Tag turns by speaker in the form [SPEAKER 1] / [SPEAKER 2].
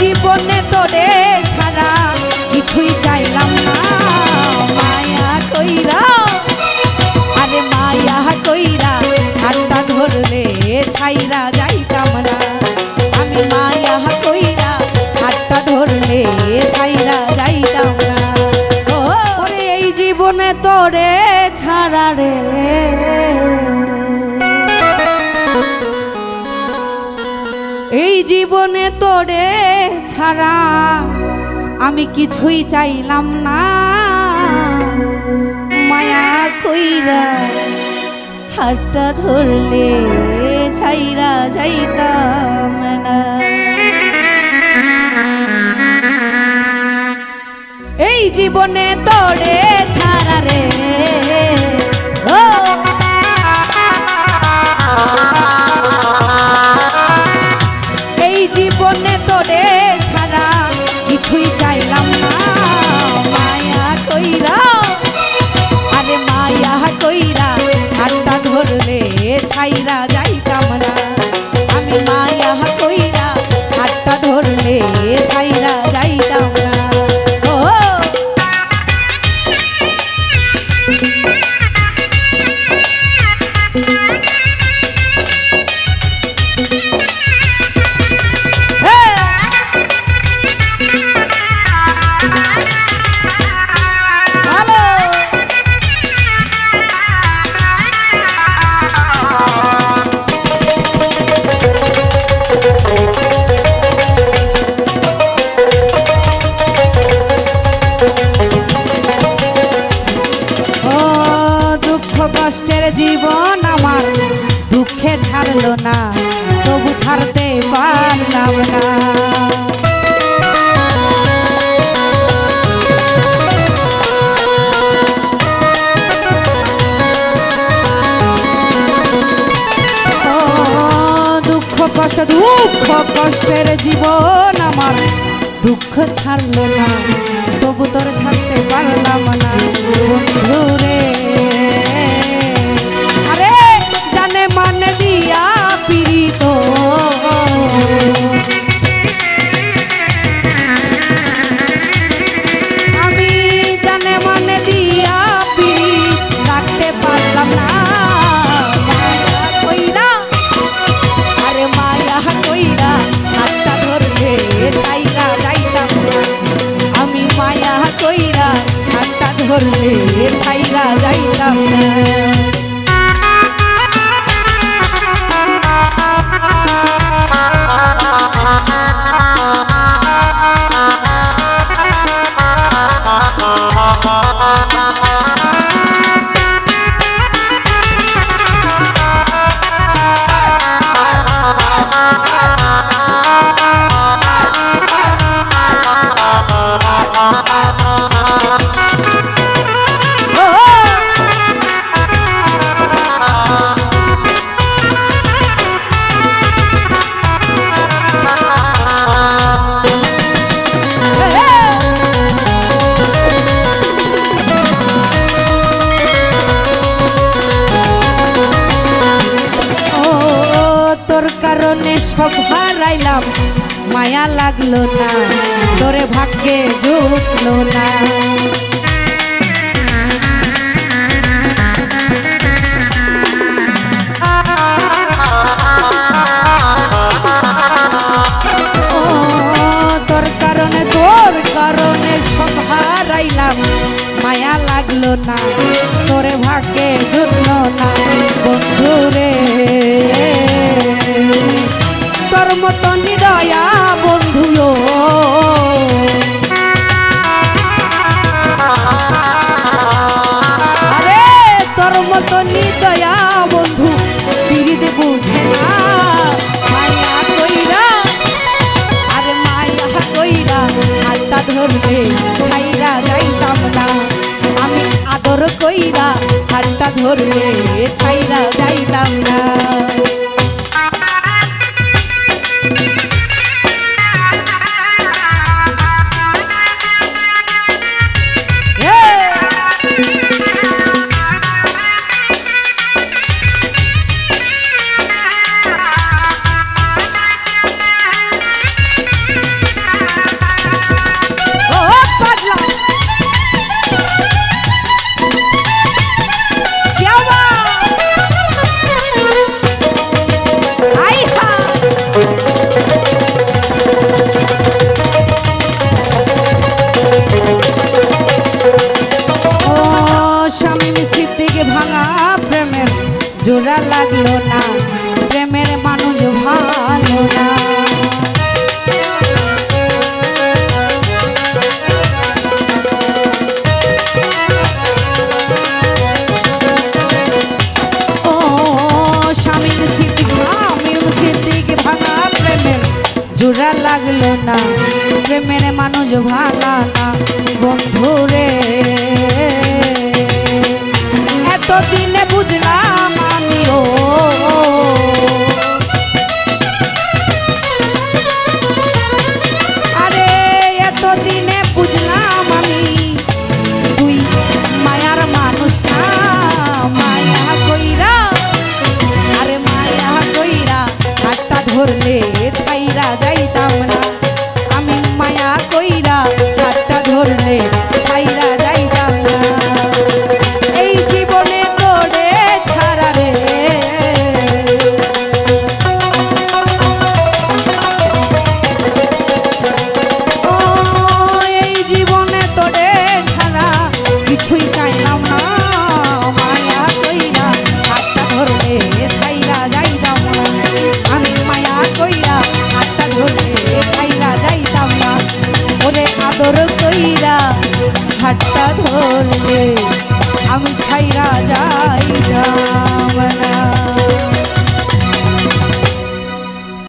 [SPEAKER 1] জীবনে তোরে ছাড়া কিছুই এই জীবনে তোরে ছাড়া আমি কিছুই চাইলাম না। মায়া কইরা হাতটা ধরলে ছাইরা যাইতাম না। এই জীবনে তোরে ছাড়তে পারলাম না। কষ্ট, দুঃখ কষ্টের জীবন আমার। দুঃখ ছাড়লো না, তবু তোর ছাড়তে পারলাম না। বন্ধু ধরলে ছাইরা যাইতাম না। তোর কারণে সব হারাইলাম। মায়া লাগল না, তোরে ভাগ্যে জুটলো না। মায়া লাগল না, তোরে ভাগ্যে জুটলো না। মতো নিদয়া বন্ধু পিড়িত বুঝে না। মায়া কইরা, আর মায়া কইরা হাতটা ধরলে ছাইরা যাইতাম না। আমি আদর কইরা হাতটা ধরলে ছাইরা যাইতাম না। না প্রেমের মানুষ ভালা না বন্ধু রে। এতদিনে বুঝলাম আমিও